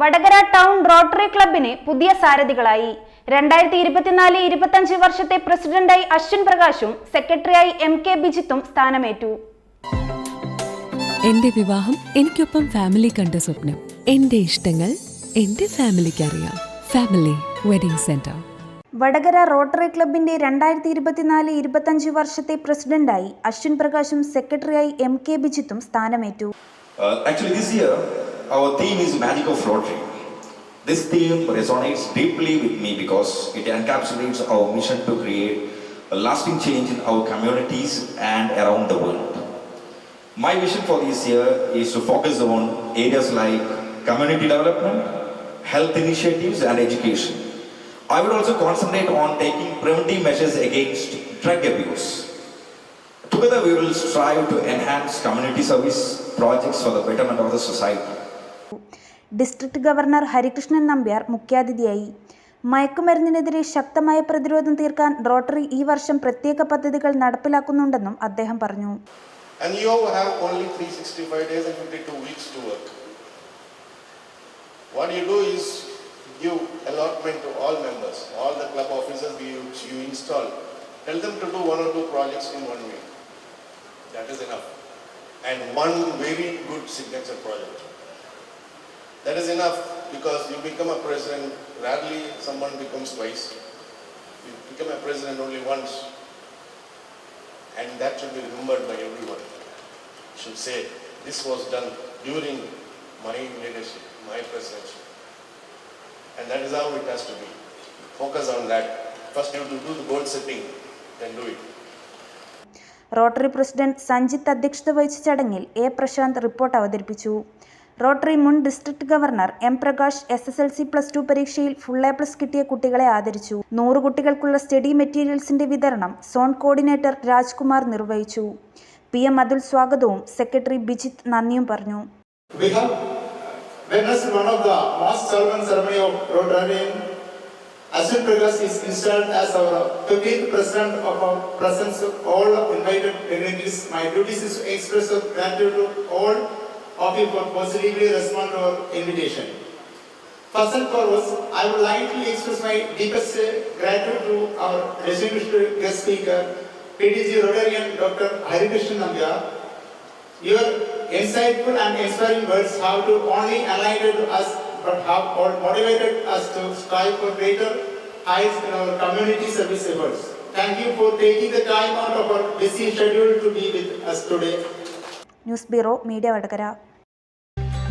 Vadakara town rotary ക്ലബിന് പുതിയ സാരഥികളായി. രണ്ടായിരത്തി ഇരുപത്തിനാല് ഇരുപത്തഞ്ച് വർഷത്തെ പ്രസിഡന്റായി അശ്വിൻ പ്രകാശും സെക്രട്ടറിയായി എം കെ ബിജിത്തും സ്ഥാനമേറ്റു. എന്റെ വിവാഹം എനിക്കൊപ്പം ഫാമിലി കണ്ട സ്വപ്നം. എന്റെ ഇഷ്ടങ്ങൾ എന്റെ ഫാമിലിക്ക് അറിയാം. Family wedding centre. Vadakara rotary ക്ലബിന്റെ രണ്ടായിരത്തി ഇരുപത്തിനാല് ഇരുപത്തഞ്ച് വർഷത്തെ പ്രസിഡന്റായി അശ്വിൻ പ്രകാശും സെക്രട്ടറിയായി എം കെ ബിജിത്തും സ്ഥാനമേറ്റു. Actually this year, our theme is Magic of Rotary. This theme resonates deeply with me because it encapsulates our mission to create a lasting change in our communities and around the world. My vision for this year is to focus on areas like community development, health initiatives, and education. I would also concentrate on taking preventive measures against drug abuse. Together, we will strive to enhance community service projects for the betterment of the society. District governor Harikrishnan Nambiar മുഖ്യാതിഥിയായി മയക്കുമരുന്നിനെതിരെ ശക്തമായ പ്രതിരോധം തീർക്കാൻ rotary ഈ വർഷം പ്രത്യേക പദ്ധതികൾ നടപ്പിലാക്കുന്നുണ്ടെന്നും അദ്ദേഹം പറഞ്ഞു And you have only 365 days and 52 weeks to work. What you do is give allotment to all members, all the club officers you, you install. Tell them to do one or two projects in one week. That is enough. And one very good signature project. That is enough because you become a president, rarely someone becomes twice. You become a president only once. And that should be remembered by everyone. Should say, this was done during my leadership, my presidency. And that is how it has to be. Focus on that. First you have to do the goal setting, then do it. Rotary president Sanjith അധ്യക്ഷത വഹിച്ച ചടങ്ങിൽ A Prashanth report അവതരിപ്പിച്ചു rotary മുൻ district governor M Prakash S S L C plus two പരീക്ഷയിൽ full A plus കിട്ടിയ കുട്ടികളെ ആദരിച്ചു. നൂറ് കുട്ടികൾക്കുള്ള സ്റ്റഡി മെറ്റീരിയൽസിന്റെ വിതരണം സോൺ കോർഡിനേറ്റർ രാജ്കുമാർ നിർവഹിച്ചു. പി എം അതുൽ സ്വാഗതവും സെക്രട്ടറി ബിജിത്ത് നന്ദിയും പറഞ്ഞു. of you for positively respond to our invitation. First and foremost, I would like to express my deepest uh, gratitude to our distinguished guest speaker, PDG Rotarian Dr. Harikrishnan Nambia. Your insightful and inspiring words have to only enlightened us but have all motivated us to strive for greater heights in our community service efforts. Thank you for taking the time out of our busy schedule to be with us today. News bureau media Vadakara